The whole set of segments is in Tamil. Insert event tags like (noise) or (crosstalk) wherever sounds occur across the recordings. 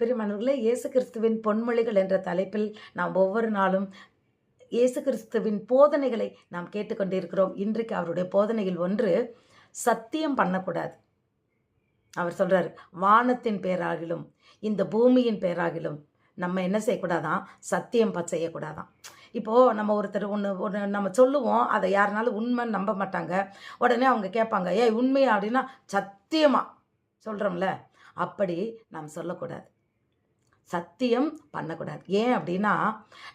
பிரிமணர்களே இயேசு கிறிஸ்துவின் பொன்மொழிகள் என்ற தலைப்பில் நாம் ஒவ்வொரு நாளும் இயேசு கிறிஸ்துவின் போதனைகளை நாம் கேட்டுக்கொண்டிருக்கிறோம். இன்றைக்கு அவருடைய போதனையில் ஒன்று சத்தியம் பண்ணக்கூடாது. அவர் சொல்கிறார் வானத்தின் பேராகிலும் இந்த பூமியின் பேராகிலும் நம்ம என்ன செய்யக்கூடாதான்? சத்தியம் ப செய்யக்கூடாதான். இப்போது நம்ம ஒருத்தர் ஒன்று ஒன்று நம்ம சொல்லுவோம் அதை யாருனாலும் உண்மைன்னு நம்ப மாட்டாங்க. உடனே அவங்க கேட்பாங்க ஏய் உண்மையா? அப்படின்னா சத்தியமாக சொல்கிறோம்ல அப்படி நாம் சொல்லக்கூடாது. சத்தியம் பண்ணக்கூடாது. ஏன் அப்படின்னா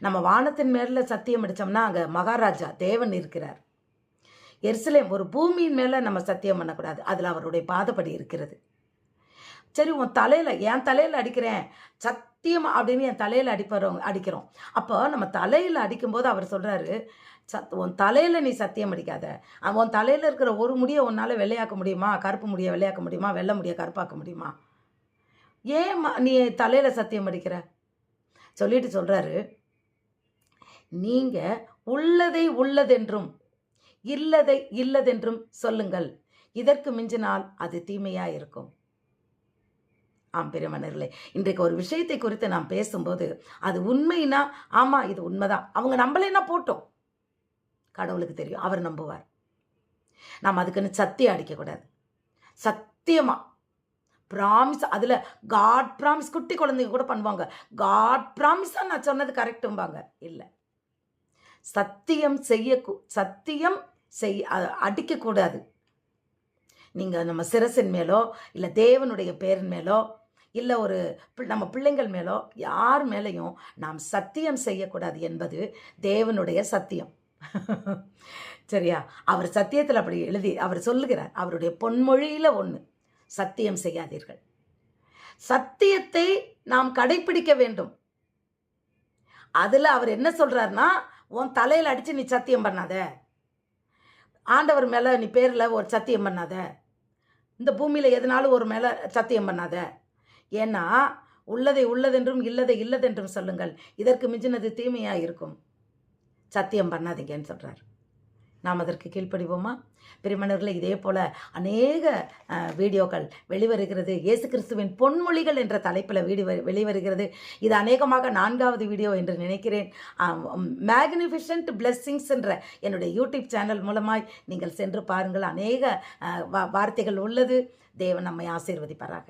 நம்ம வானத்தின் மேலே சத்தியம் அடித்தோம்னா அங்கே மகாராஜா தேவன் இருக்கிறார். எருசலேம் ஒரு பூமியின் மேலே நம்ம சத்தியம் பண்ணக்கூடாது. அதில் அவருடைய பாதப்படி இருக்கிறது. சரி உன் தலையில் என் தலையில் அடிக்கிறேன். சத்தியம் அப்படின்னு என் தலையில் அடிப்பறோம் அடிக்கிறோம். அப்போ நம்ம தலையில் அடிக்கும்போது அவர் சொல்கிறாரு சத் உன் தலையில் நீ சத்தியம் அடிக்காத. உன் தலையில் இருக்கிற ஒரு முடியை உன்னால் வெள்ளையாக்க முடியுமா? கருப்பு முடியை வெள்ளையாக்க முடியுமா? வெள்ளை முடியை கருப்பாக்க முடியுமா? ஏன் நீ தலையில் சத்தியம் அடிக்கிற? சொல்லிட்டு சொல்கிறாரு நீங்கள் உள்ளதை உள்ளதென்றும் இல்லதை இல்லதென்றும் சொல்லுங்கள். இதற்கு மிஞ்சினால் அது தீமையாக இருக்கும். ஆம் பெருமனர்களே இன்றைக்கு ஒரு விஷயத்தை குறித்து நாம் பேசும்போது அது உண்மைனா ஆமாம் இது உண்மைதான். அவங்க நம்பலைன்னா போட்டோம்? கடவுளுக்கு தெரியும். அவர் நம்புவார். நாம் அதுக்குன்னு சத்தியம் அடிக்கக்கூடாது. சத்தியமாக ப்ராமிஸ் அதில் காட் ப்ராமிஸ் குட்டி குழந்தைங்க கூட பண்ணுவாங்க. காட் ப்ராமிஸாக நான் சொன்னது கரெக்டும்பாங்க இல்லை. சத்தியம் செய்ய சத்தியம் செய் அடிக்கக்கூடாது நீங்கள் நம்ம சிரசின் மேலோ இல்லை தேவனுடைய பேரின் மேலோ இல்லை ஒரு நம்ம பிள்ளைங்கள் மேலோ யார் மேலேயும் நாம் சத்தியம் செய்யக்கூடாது என்பது தேவனுடைய சத்தியம். (laughs) சரியா? அவர் சத்தியத்தில் அப்படி எழுதி அவர் சொல்லுகிறார். அவருடைய பொன்மொழியில் ஒன்று சத்தியம் செய்யாதீர்கள். சத்தியத்தை நாம் கடைப்பிடிக்க வேண்டும். அதில் அவர் என்ன சொல்கிறாருன்னா உன் தலையில் அடித்து நீ சத்தியம் பண்ணாத. ஆண்டவர் மேலே நீ பேரில் ஒரு சத்தியம் பண்ணாத. இந்த பூமியில் எதனாலும் ஒரு மேலே சத்தியம் பண்ணாத. ஏன்னா உள்ளதை உள்ளதென்றும் இல்லதை இல்லதென்றும் சொல்லுங்கள். இதற்கு மிஞ்சினது தீமையாக இருக்கும். சத்தியம் பண்ணாதீங்கன்னு சொல்கிறார் நாம் அதற்கு கீழ்ப்படிவோமா? பிரிமணர்களே இதே போல் அநேக வீடியோக்கள் வெளிவருகிறது. இயேசு கிறிஸ்துவின் பொன்மொழிகள் என்ற தலைப்பில் வீடு வெளிவருகிறது. இது அநேகமாக நான்காவது வீடியோ என்று நினைக்கிறேன். மேக்னிஃபிஷன்ட் பிளெஸ்ஸிங்ஸ் என்ற என்னுடைய யூடியூப் சேனல் மூலமாய் நீங்கள் சென்று பாருங்கள். அநேக வார்த்தைகள் உள்ளது. தேவன் நம்மை ஆசீர்வதிப்பாராக.